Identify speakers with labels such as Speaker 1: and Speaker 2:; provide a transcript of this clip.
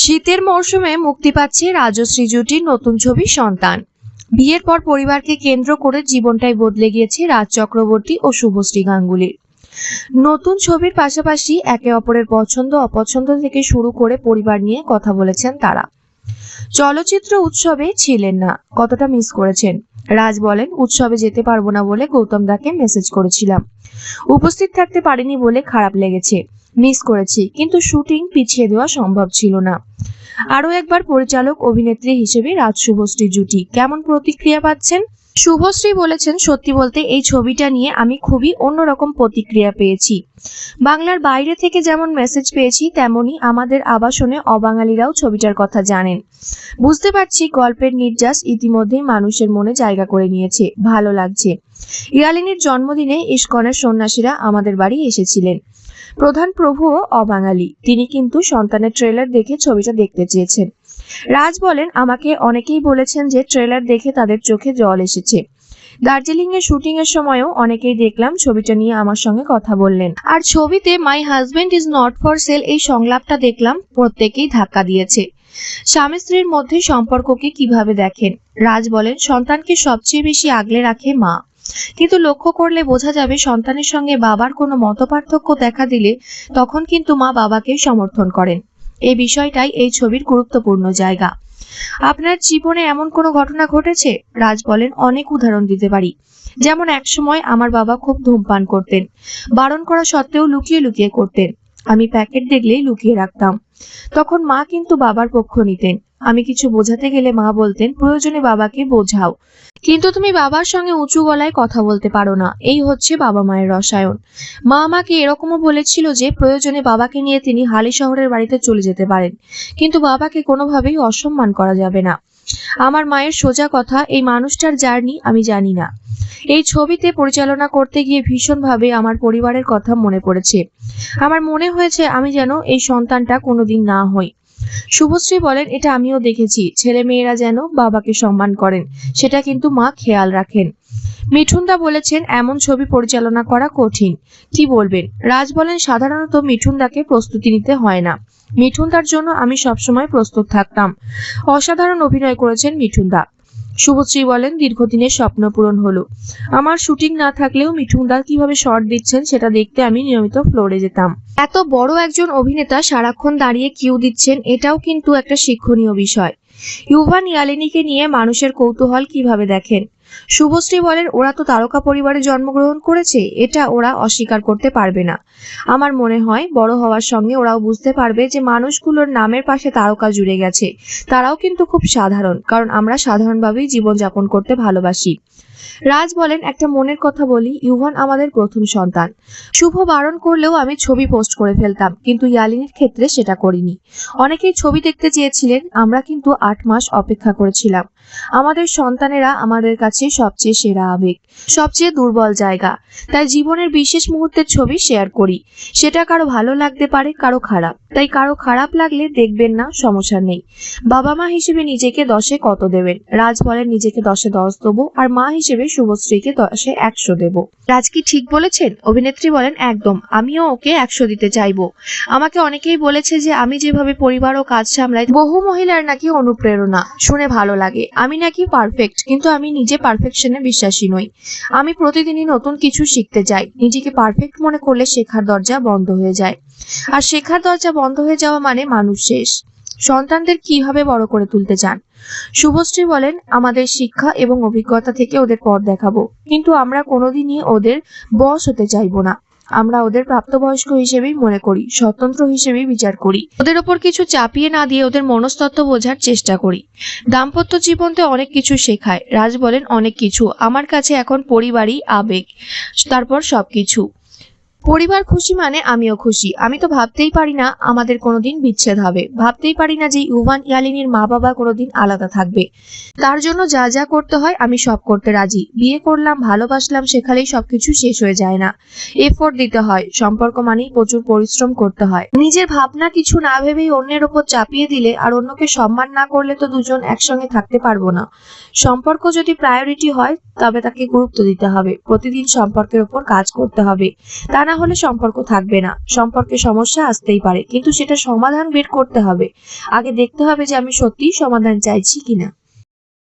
Speaker 1: শীতের মরশুমে মুক্তি পাচ্ছে রাজশ্রী জুটির নতুন ছবি সন্তান। বিয়ের পর পরিবারকে কেন্দ্র করে জীবনটাই বদলে গিয়েছে রাজ চক্রবর্তী ও শুভশ্রী গাঙ্গুলির। নতুন ছবির পাশাপাশি একে অপরের পছন্দ, অপছন্দ থেকে শুরু করে পরিবার নিয়ে কথা বলেছেন তারা। চলচ্চিত্র উৎসবে ছিলেন না, কতটা মিস করেছেন? রাজ বলেন, উৎসবে যেতে পারব না বলে গৌতম দাকে মেসেজ করেছিলাম। উপস্থিত থাকতে পারিনি বলে খারাপ লেগেছে। মিস করেছি, কিন্তু শুটিং পিছিয়ে দেওয়া সম্ভব ছিল না। আরও একবার পরিচালক অভিনেত্রী হিসেবে রাজ শুভশ্রী জুটি, কেমন প্রতিক্রিয়া পাচ্ছেন? শুভশ্রী বলেছেন, সত্যি বলতে এই ছবিটা নিয়ে আমি খুবই অন্যরকম প্রতিক্রিয়া পেয়েছি। বাংলার বাইরে থেকে যেমন মেসেজ পেয়েছি, তেমনি আমাদের আবাসনে অবাঙালিরাও ছবিটার কথা জানেন। বুঝতে পারছি গল্পের নির্যাস ইতিমধ্যেই মানুষের মনে জায়গা করে নিয়েছে, ভালো লাগছে। ইয়ালিনীর জন্মদিনে ইস্কনের সন্ন্যাসীরা আমাদের বাড়ি এসেছিলেন। প্রধান প্রভুও অবাঙালি। তিনি কিন্তু সন্তানের ট্রেলার দেখে ছবিটা দেখতে চেয়েছেন। রাজ বলেন, আমাকে অনেকেই বলেছেন যে ট্রেলার দেখে তাদের চোখে জল এসেছে। দার্জিলিং এর শুটিং এর সময়ও অনেকেই দেখলাম ছবিটা নিয়ে আমার সঙ্গে কথা বললেন। আর ছবিতে my husband is not for sale এই সংলাপটা দেখলাম, প্রত্যেকেই ধাক্কা দিয়েছে। স্বামী স্ত্রীর মধ্যে সম্পর্ককে কীভাবে দেখেন? রাজ বলেন, সন্তানকে সবচেয়ে বেশি আগলে রাখে মা। কিন্তু লক্ষ্য করলে বোঝা যাবে সন্তানের সঙ্গে বাবার কোনো মতপার্থক্য দেখা দিলে তখন কিন্তু মা বাবাকে সমর্থন করেন। এই বিষয়টাই এই ছবির গুরুত্বপূর্ণ জায়গা। আপনার জীবনে এমন কোনো ঘটনা ঘটেছে? রাজ বলেন, অনেক উদাহরণ দিতে পারি। যেমন একসময় আমার বাবা খুব ধূমপান করতেন। বারণ করা সত্ত্বেও লুকিয়ে লুকিয়ে করতেন। আমি প্যাকেট দেখলেই লুকিয়ে রাখতাম। তখন মা কিন্তু বাবার পক্ষ নিতেন। আমি কিছু বোঝাতে গেলে মা বলতেন, প্রয়োজনে বাবাকে বোঝাও। কিন্তু তুমি বাবার সঙ্গে উঁচু গলায় কথা বলতে পারো না। এই হচ্ছে বাবা মায়ের রসায়ন। মা আমাকে এরকমও বলেছিল যে, প্রয়োজনে বাবাকে নিয়ে তিনি হালি শহরের বাড়িতে চলে যেতে পারেন। কিন্তু বাবাকে কোনোভাবেই অসম্মান করা যাবে না। আমার মায়ের সোজা কথা, এই মানুষটার জার্নি আমি জানি না। এই ছবিতে পরিচালনা করতে গিয়ে ভীষণভাবে আমার পরিবারের কথা মনে পড়েছে। আমার মনে হয়েছে আমি যেন এই সন্তানটা কোনোদিন না হই। শুভশ্রী বলেন, এটা আমিও দেখেছি। ছেলে মেয়েরা যেন বাবাকে সম্মান করেন, সেটা কিন্তু মা খেয়াল রাখেন। মিঠুনদা বলেছেন, এমন ছবি পরিচালনা করা কঠিন। কি বলবেন? রাজ বলেন, সাধারণত মিঠুনদাকে প্রস্তুতি নিতে হয় না। মিঠুনদার জন্য আমি সবসময় প্রস্তুত থাকতাম। অসাধারণ অভিনয় করেছেন মিঠুনদা। শুভশ্রী বলেন, দীর্ঘদিনের স্বপ্ন পূরণ হলো। আমার শুটিং না থাকলেও মিঠুনদা কীভাবে শর্ট দিচ্ছেন, সেটা দেখতে আমি নিয়মিত ফ্লোরে যেতাম। এত বড় একজন অভিনেতা সারাক্ষণ দাঁড়িয়ে কিউ দিচ্ছেন, এটাও কিন্তু একটা শিক্ষণীয় বিষয়। ইউভান ইয়ালিনীকে নিয়ে মানুষের কৌতূহল কীভাবে দেখেন? শুভশ্রী বলেন, ওরা তো তারকা পরিবারে জন্মগ্রহণ করেছে, এটা ওরা অস্বীকার করতে পারবে না। আমার মনে হয়, বড় হওয়ার সঙ্গে ওরাও বুঝতে পারবে যে মানুষগুলোর নামের পাশে তারকা জুড়ে গেছে। তারাও কিন্তু খুব সাধারণ, কারণ আমরা সাধারণভাবেই জীবনযাপন করতে ভালোবাসি। রাজ বলেন, একটা মনের কথা বলি, ইউভান আমাদের প্রথম সন্তান। শুভ বারণ করলেও আমি ছবি পোস্ট করে ফেলতাম, কিন্তু ইয়ালিনীর ক্ষেত্রে সেটা করিনি। অনেকেই ছবি দেখতে চেয়েছিলেন, আমরা কিন্তু আট মাস অপেক্ষা করেছিলাম। আমাদের সন্তানেরা আমাদের কাছে সবচেয়ে সেরা আবেগ, সবচেয়ে দুর্বল জায়গা। তাই জীবনের বিশেষ মুহূর্তের ছবি শেয়ার করি। সেটা কারও ভালো লাগতে পারে, কারও খারাপ। তাই কারও খারাপ লাগলে দেখবেন না, সমস্যা নেই। বাবা মা হিসেবে নিজেকে দশে কত দেবেন? রাজ বলেন, নিজেকে দশে দশ দেবো, আর মা হিসেবে শুভশ্রীকে দশে একশো দেব। রাজ কি ঠিক বলেছেন? অভিনেত্রী বলেন, একদম। আমিও ওকে একশো দিতে চাইব। আমাকে অনেকেই বলেছে যে আমি যেভাবে পরিবার ও কাজ সামলাই, বহু মহিলার নাকি অনুপ্রেরণা। শুনে ভালো লাগে। আমি নাকি পারফেক্ট কিন্তু আমি নিজে পারফেকশনে বিশ্বাসী নই। আমি প্রতিদিনই নতুন কিছু শিখতে চাই। নিজেকে পারফেক্ট মনে করলে শেখার দরজা বন্ধ হয়ে যায়। আর শেখার দরজা বন্ধ হয়ে যাওয়া মানে মানুষ শেষ। সন্তানদের কীভাবে বড় করে তুলতে চান? শুভশ্রী বলেন, আমাদের শিক্ষা এবং অভিজ্ঞতা থেকে ওদের পথ দেখাবো। কিন্তু আমরা কোনোদিনই ওদের বস হতে চাইব না। আমরা ওদের প্রাপ্তবয়স্ক হিসেবেই মনে করি, স্বতন্ত্র হিসেবেই বিচার করি। ওদের ওপর কিছু চাপিয়ে না দিয়ে ওদের মনস্তত্ত্ব বোঝার চেষ্টা করি। দাম্পত্য জীবনতে অনেক কিছু শেখায়। রাজ বলেন, অনেক কিছু। আমার কাছে এখন পরিবারই আবেগ, তারপর সবকিছু। পরিবার খুশি মানে আমিও খুশি। আমি তো ভাবতেই পারি না আমাদের কোনোদিন বিচ্ছেদ হবে। ভাবতেই পারি না যে ইউভান ইয়ালিনীর মা বাবা কোনোদিন আলাদা থাকবে। তার জন্য যা যা করতে হয় আমি সব করতে রাজি। বিয়ে করলাম, ভালোবাসলাম, সেখানেই সবকিছু শেষ হয়ে যায় না। এফোর্ট দিতে হয়, সম্পর্ক মানেই প্রচুর পরিশ্রম করতে হয়। নিজের ভাবনা কিছু না ভেবেই অন্যের ওপর চাপিয়ে দিলে আর অন্যকে সম্মান না করলে তো দুজন একসঙ্গে থাকতে পারব না। সম্পর্ক যদি প্রায়োরিটি হয়, তবে তাকে গুরুত্ব দিতে হবে। প্রতিদিন সম্পর্কের ওপর কাজ করতে হবে। তা না হলে সম্পর্ক থাকবে না। সম্পর্কে সমস্যা আসতেই পারে, কিন্তু সেটা সমাধান বের করতে হবে। আগে দেখতে হবে যে আমি সত্যি সমাধান চাইছি কিনা।